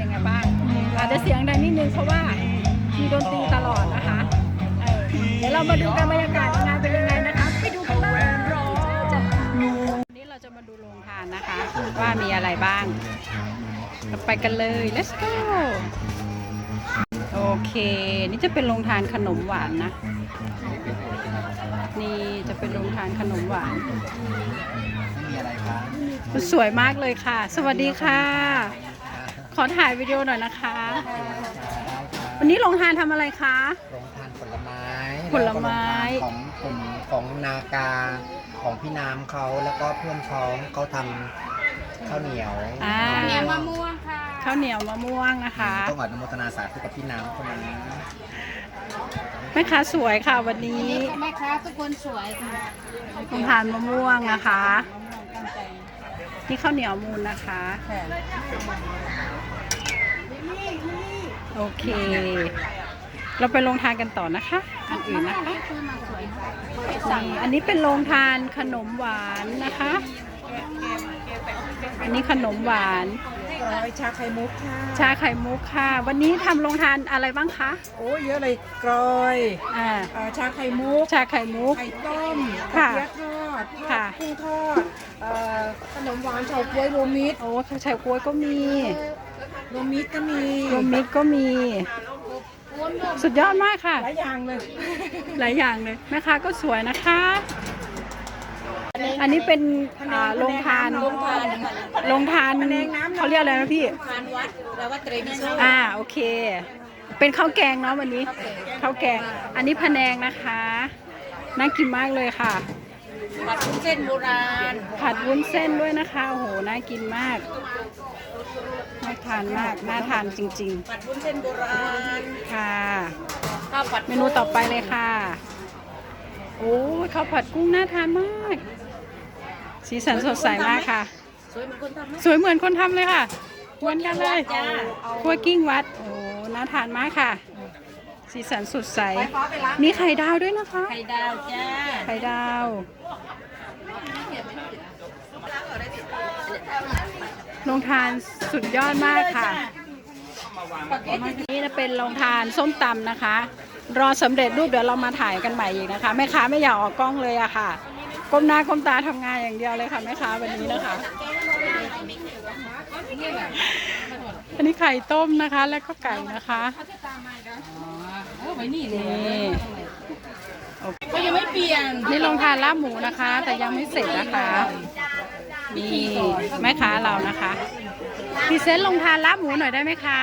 ยังไงบ้างอาจจะเสียงดังนิดนึงเพราะว่ามีดนตรีตลอดนะคะเออเดี๋ยวเรามาดูกันบรรยากาศงานเป็นยังไงนะคะไปดูกันเลยวันนี้เราจะมาดูโรงทานนะคะ ว่ามีอะไรบ้างเราไปกันเลย let's go โอเค นี่จะเป็นโรงทานขนมหวานนะ นี่จะเป็นโรงทานขนมหวานมีอะไรครับสวยมากเลยค่ะ สวัสดีค่ะ ขอถ่ายวิดีโอหน่อยนะคะ วันนี้โรงทานทำอะไรคะ โรงทานผลไม้ผลไม้ แล้วก็โรงทานของกลุ่มของนากาของพี่น้ำเขาแล้วก็เพื่อนพ้องเขาทำข้าวเหนียวอ่าเหนียวมะม่วงค่ะข้าวเหนียวมะม่วงนะคะ ต้องอนุโมทนาสาธุกับพี่น้ำคนนั้นแม่ค้าสวยค่ะวันนี้แม่ค้าทุกคนสวยค่ะโรงทานมะม่วงนะคะนี่ข้าวเหนียวมูลนะคะ โอเค เราไปโรงทานกันต่อนะคะอันอื่นนะคะคือมาสวยค่ะนี่อันนี้เป็นโรงทานขนมหวานนะคะ อันนี้ขนมหวาน ร้อยชาไข่มุกค่ะชาไข่มุกค่ะ วันนี้ทำโรงทานอะไรบ้างคะโอ้เยอะเลยกรอยอ่าเอ่อชาไข่มุกชาไข่มุก ไข่ต้มค่ะกระเทียมทอดทอค่ะ ดกุ้งทอดเอ่อขนมหวานเฉาก๊วยรวมมิตรโอ้ชายกล้วยก็มี รวมมิตรก็มีรวมมิตรก็มี สุดยอดมากค่ะ หลายอย่างเลย หลายอย่างเลยแม่ค้าก็สวยนะคะ อันนี้เป็นอ่าโรงทานโรงทานเขาเรียกอะไรนะพี่ ทานวัดแล้วว่าเตรมิโซอ่าโอเค เป็นข้าวแกงเนาะวันนี้ข้าวแกง อันนี้พะแนงนะคะ น่ากินมากเลยค่ะ ผัดวุ้นเส้นโบราณ ผัดวุ้นเส้นด้วยนะคะโอ้โหน่ากินมากน่าทานมากน่าทานจริง ผัดวุ้นเส้นโบราณๆ ค่ะ ข้าวผัดเมนูต่อไปเลยค่ะ โอ้ยข้าวผัดกุ้งน่าทานมาก สีสันสดใสมากค่ะ สวยเหมือนคนทำไหม สวยเหมือนคนทำเลยค่ะเหมือนกันเลยจ้า คั่วกิ้งวัด โอ้น่าทานมากค่ะ สีสันสดใส มีไข่ดาวด้วยนะคะ ไข่ดาวจ้า ไข่ดาว โรงทานสุดยอดมากค่ะนี่จะเป็นโรงทานส้มตำนะคะ รอสำเร็จรูปเดี๋ยวเรามาถ่ายกันใหม่อีกนะคะแม่ค้าไม่อยากออกกล้องเลยอะค่ะก้มหน้าก้มตาทำงานอย่างเดียวเลยค่ะแม่ค้าวันนี้นะคะ อันนี้ไข่ต้มนะคะ แล้วก็ไก่นะคะเอาไว้นี่เลยนี่ก็ยังไม่เปลี่ยนนี่โรงทานลาบหมูนะคะ แต่ยังไม่เสร็จนะคะ นี่แม่ค้าเรานะคะพรีเซนต์โรงทานลาบหมูหน่อยได้ไหมคะ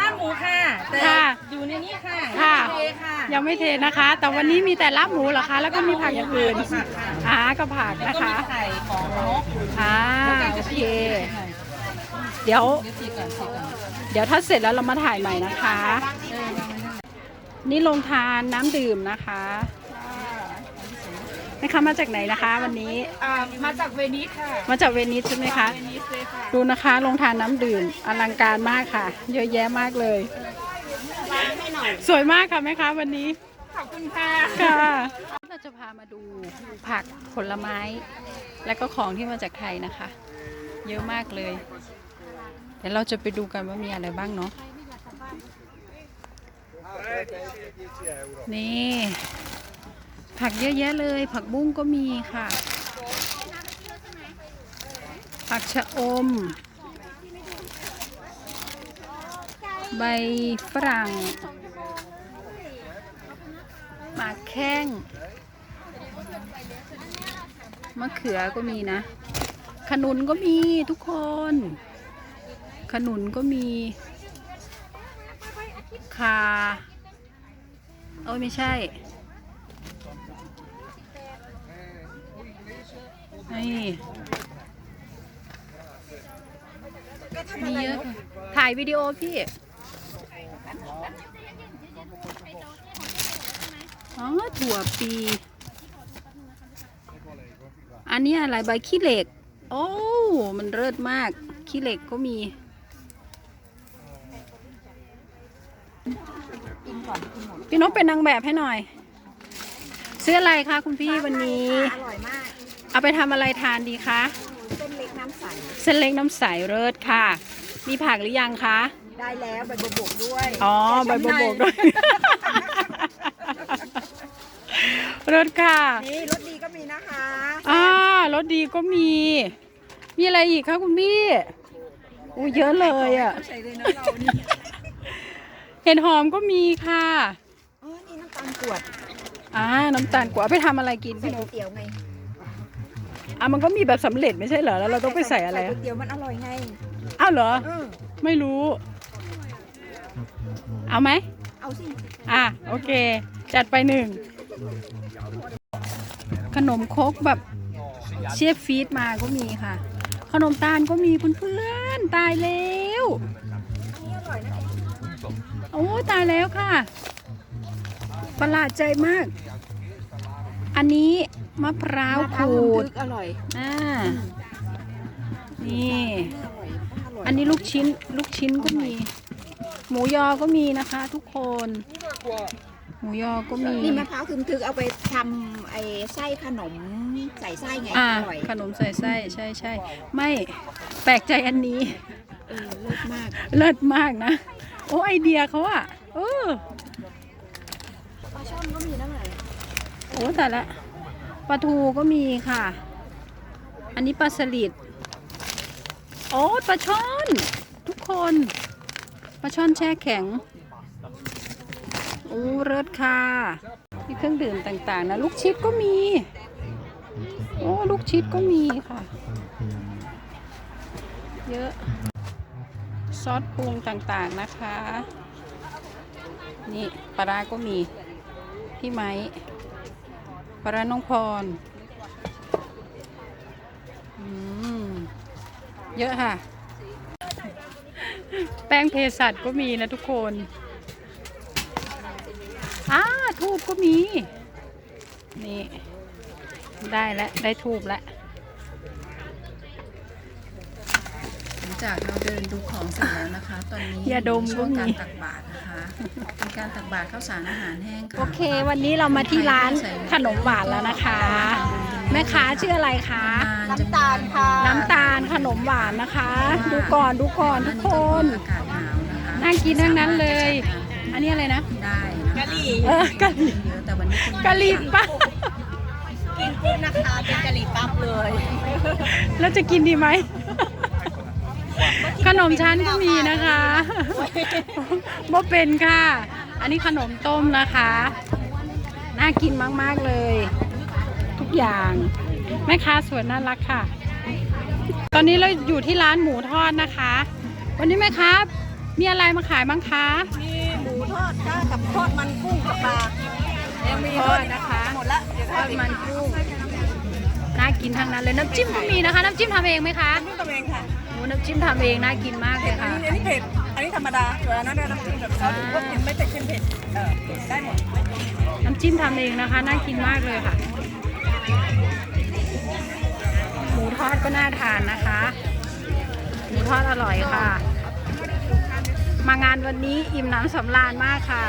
ลาบหมูค่ะ แต่ค่ะอยู่ในนี้ค่ะค่ะ โอเคค่ะยังไม่เทนะคะ แต่วันนี้มีแต่ลาบหมูเหรอคะ แล้วก็มีผักอย่างอื่นอ่าก็ผักแล้วนะก็มีคะไข่ของนกอ่าโอเค เดี๋ยว เดี๋ยวสีก่อนสีก่อนเดี๋ยวถ้าเสร็จแล้วเรามาถ่ายใหม่นะคะนี่โรงทานน้ำดื่มนะคะ นะคะมาจากไหนนะคะวันนี้อ่ามาจากเวนิสค่ะมาจากเวนิสใช่ไหมคะเวนิสเลยค่ะดูนะคะโรงทานน้ำดื่มอลังการมากค่ะ เยอะแยะมากเลย สวยมากค่ะแม่ค้าวันนี้ขอบคุณค่ะค่ะเราจะพามาดูผักผลไม้ และก็ของที่มาจากไทยนะคะ เยอะมากเลยเดี๋ยวเราจะไปดูกันว่ามีอะไรบ้างเนาะนี่ ผักเยอะแยะเลย ผักบุ้งก็มีค่ะ ผักชะอม ใบฝรั่งหมากแข้ง มะเขือก็มีนะ ขนุนก็มีทุกคน ขนุนก็มีคา เอ้ยไม่ใช่ นี่มีเยอะค่ะถ่ายวิดีโอพี่อ๋อถั่วปี อันนี้อะไรใบขี้เหล็ก โอ้ มันเลิศมาก ขี้เหล็กก็มีพี่นกเป็นนางแบบให้หน่อยซื้ออะไรคะคุณพี่วันนี้อร่อยมาก เอาไปทำอะไรทานดีคะ เส้นเล็กน้ำใส เส้นเล็กน้ำใสเลิศค่ะ มีผักหรือยังคะ ได้แล้วใบบัวบกด้วยอ๋อใบบัวบกด้วยเลิศค่ะนี่รสดีก็มีนะคะอ่ารสดีก็มี มีอะไรอีกคะคุณพี่อู้เยอะเลยอะใส่เลยนะเรานี่เห็ดหอมก็มีค่ะอ๋อนี่น้ำตาลกรวดอ่าน้ำตาลกว่าเอาไปทำอะไรกินใส่พี่นก๋วกยเตี๋ยวไง อะมันก็มีแบบสำเร็จไม่ใช่เหรอ แล้วเราต้องไปใส่อะไรก๋อะวยเตี๋ยวมันอร่อยไงอ้าวเหรอ เออไม่รู้ เอาไหม เอาสิ อะ โอเค จัดไปหนึ่ง ขนมครกแบบเชฟฟีดมาก็มีค่ะ ขนมตาลก็มีเพื่อนๆตายแล้วโอ้ตายแล้วค่ะ ประหลาดใจมาก อันนี้มะพร้าวขูดอร่อยอ่านี่อร่อยอร่อยอันนี้ลูกชิ้นลูกชิ้นก็มี หมูยอก็มีนะคะ ทุกคน หมูยอก็มีนี่มะพร้าวถึงถึกเอาไปทำไอ้ไส้ขนมใส่ไส้ไงอ่าอร่อยขนมใส่ไส้ใช่ใช่ไม่แปลกใจอันนี้เออเลิศมากเลิศมากนะ โอ้ไอเดียเขาอะเออ ปลาช่อนก็มีนะไหน โอ้แต่ละปลาทูก็มีค่ะ อันนี้ปลาสลิดโอ้ปลาช่อน ทุกคนปลาช่อนแช่แข็งโอ้เลิศค่ะมีเครื่องดื่มต่างๆนะลูกชิดก็มี โอ้ลูกชิดก็มีค่ะ เยอะ ซอสปรุงต่างๆนะคะ นี่ปลาร้าก็มี พี่ไม้ ปลาร้าน้องพรเยอะค่ะ แป้งเภสัชก็มีนะทุกคนอ้าทูบก็มี นี่ ได้แล้ว ได้ทูบแล้ว หลัง จากเราเดินดูของเสร็จแล้วนะคะ ตอนนี้ยาดมช่วงก็มี การตักบาตรนะคะเป็นการตักบาตรข้าวสารอาหารแห้งค่ะโอเค วันนี้เรามาที่ร้านขนมหวานแล้วนะคะ แม่ค้าชื่ออะไรคะ น้ำตาลค่ะ น้ำตาลขนมหวานนะคะ ดูก่อนดูก่อนทุกคน อากาศหนาวนะคะน่ากินทั้งนั้นเลย อันนี้อะไรนะ ได้กะหรี่เออกะหรี่เยอะแต่วันนี้คุณกะหรี่ปั๊บกินปุ๊บนะคะเป็นกะหรี่ปั๊บเลย แล้วจะกินดีไหม ขนมชั้นก็มีนะคะบ่เป็นค่ะ อันนี้ขนมต้มนะคะ น่ากินมาก ๆ เลย ทุกอย่าง แม่ค้าสวยน่ารักค่ะ ตอนนี้เราอยู่ที่ร้านหมูทอดนะคะ วันนี้แม่ค้ามีอะไรมาขายบ้างคะ มีหมูทอดค่ะกับทอดมันกุ้งกับปลายังมีทอดนะคะหมดละเดี๋ยวทอดมันกุ้งน่ากินทั้งนั้นเลยน้ำจิ้มก็มีนะคะ น้ำจิ้มทำเองไหมคะนี่ตัวเองค่ะโอ้ น้ำจิ้มทำเองน่ากินมากเลยค่ะอันนี้เผ็ด อันนี้ธรรมดาส่วนอันนั้นเนี่ยน้ำจิ้มแบบซอสหรือว่าเผ็ดไม่เผ็ดเค็มเผ็ดเออได้หมด น้ำจิ้มทำเองนะคะน่ากินมากเลยค่ะ หมูทอดก็น่าทานนะคะ หมูทอดอร่อยค่ะ มางานวันนี้อิ่มหน้ำสำราญมากค่ะ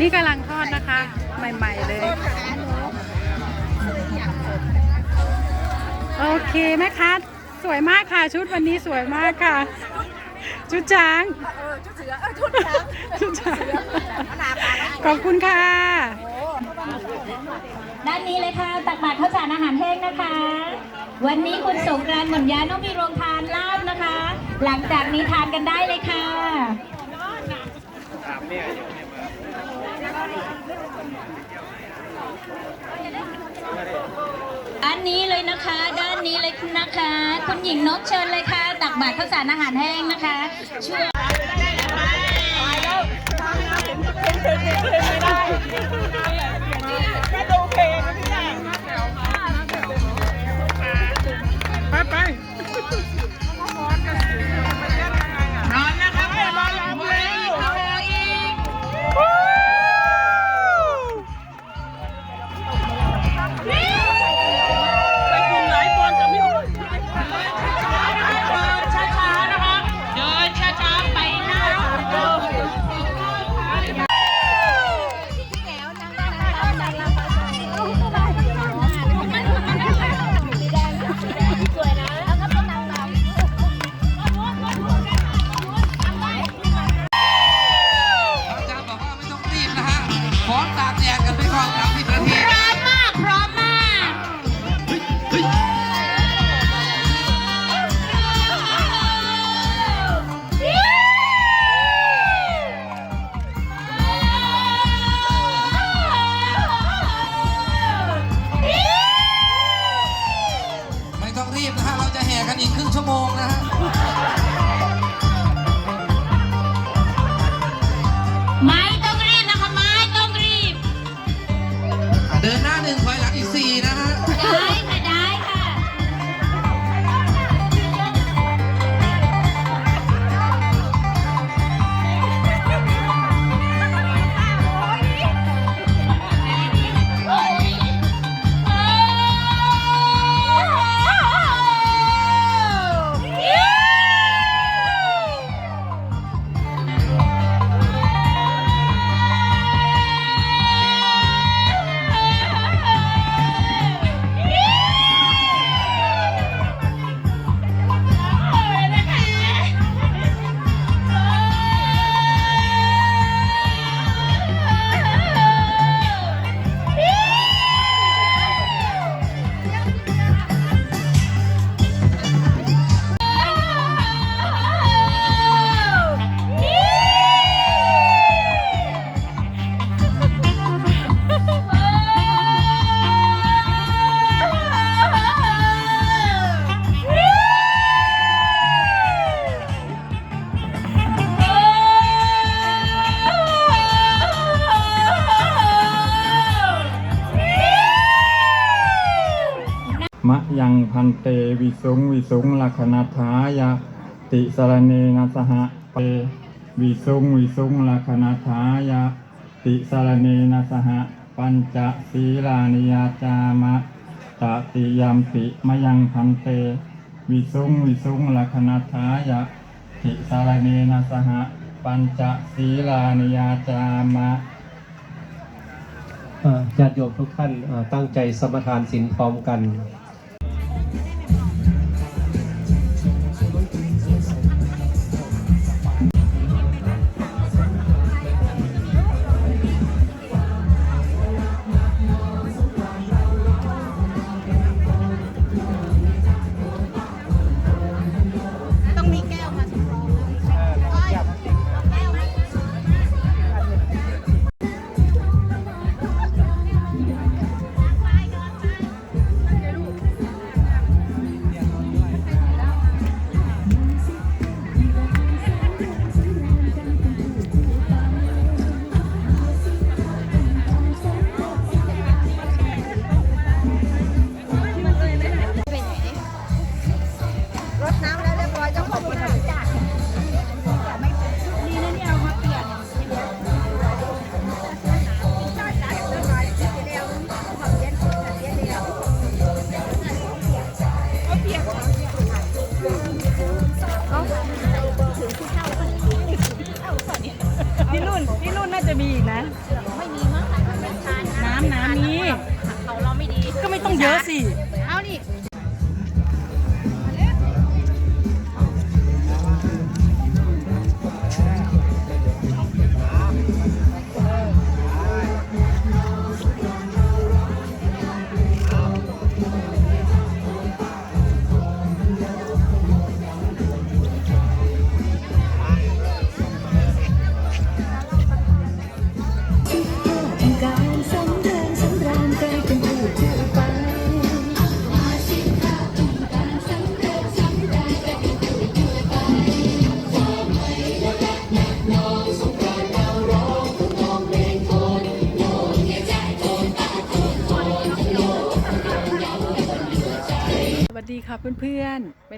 นี่กำลังทอดนะคะ ใหม่ ๆเลย โอเคแม่ค้าสวยมากค่ะชุดวันนี้สวยมากค่ะ ชุดจาง เออชุดเสือเออชุดช้างชุดจางมะนาวปลาแล้วขอบคุณค่ะ ด้านนี้เลยค่ะตักบาตรข้าวสารอาหารแห้งนะคะ วันนี้คุณสงกรานต์หม่นยาต้องมีโรงทานลาบนะคะ หลังจากนี้ทานกันได้เลยค่ะ อันนี้เลยนะคะ ด้านนี้เลยนะคะ คุณหญิงนกเชิญเลยค่ะ ตักบาตรข้าวสารอาหารแห้งนะคะช่วยช้าๆนะคะเดินช้าๆไป พันเตวิสุงวิสุงลัคนาถายะติสรเนนะสหะเปวิสุงวิสุงลัคนาถายะติสรเนนะสหะปัญจศีลานิยาจามะตติยามปิมยังพันเตวิสุงวิสุงลัคนาถายะติสารเนนะสหะปัญจศีลานิยาจามะอ่อญาติโยมทุกท่านตั้งใจสมทานศีลพร้อมกัน เขาเราไม่ดี ก็ไม่ต้องเยอะสิ เอานี่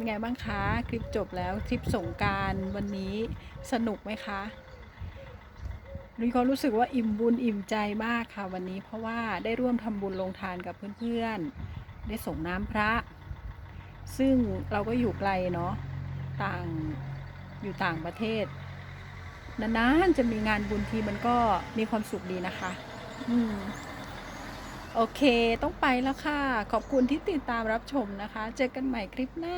เป็นไงบ้างคะ คลิปจบแล้วทริปสงการวันนี้สนุกไหมคะนุ้ยก็รู้สึกว่าอิ่มบุญอิ่มใจมากค่ะวันนี้ เพราะว่าได้ร่วมทำบุญลงทานกับเพื่อนๆ ได้ส่งน้ำพระ ซึ่งเราก็อยู่ไกลเนาะต่างอยู่ต่างประเทศนานๆจะมีงานบุญทีมันก็มีความสุขดีนะคะ อืม โอเคต้องไปแล้วค่ะ ขอบคุณที่ติดตามรับชมนะคะ เจอกันใหม่คลิปหน้า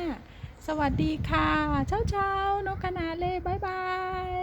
สวัสดีค่ะ เช้าเช้าๆนกกระนาเล่บายบาย